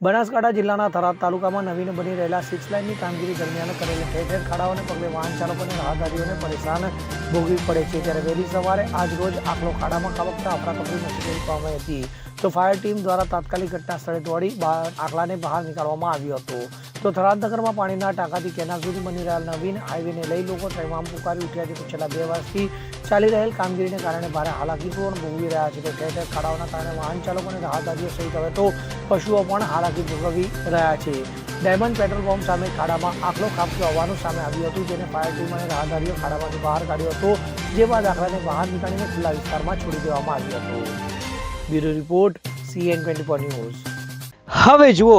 બનાસકાંઠા જિલ્લાના થરાદ તાલુકામાં નવીન બની રહેલા સિક્સ લાઇનની કામગીરી દરમિયાન કરેલ ઠેર ઠેર ખાડાઓને પગલે વાહન ચાલકો અને રાહદારીઓને પરેશાન ભોગવી પડે છે. ત્યારે વહેલી સવારે આજ રોજ આખલો ખાડામાં ખાબકતા અફરાતફરી મચી પામી હતી. તો ફાયર ટીમ દ્વારા તાત્કાલિક ઘટના સ્થળે દોડી આખલાને બહાર નીકાળવામાં આવ્યો હતો. તો થરાદ નગરમાં પાણીના ટાંકાથી કેનાલ સુધી બની રહેલ નવીન હાઈવેને લઈ લોકો તમામ પુકારી ઉઠ્યા છે. તો છેલ્લા બે વર્ષથી ચાલી રહેલ કામગીરીને કારણે ભારે હાલાકીપૂર્ણ ભોગવી રહ્યા છે. તો ઠેર ઠેર ખાડાઓના કારણે વાહન ચાલકોને રાહદારીઓ સહિત હવે તો પશુઓ પણ હાલાકી ભોગવી રહ્યા છે. ડાયમંડ પેટ્રોલ પંપ સામે ખાડામાં આખલો ખાબક્યો હોવાનું સામે આવ્યું હતું. જેને ફાયર ટીમ અને રાહદારીઓ ખાડામાંથી બહાર કાઢ્યો હતો. જે બાદ આખલાને બહાર નીકાળીને ખુલ્લા વિસ્તારમાં છોડી દેવામાં આવ્યો હતો. Bureau report, CN twenty news. હવે જુઓ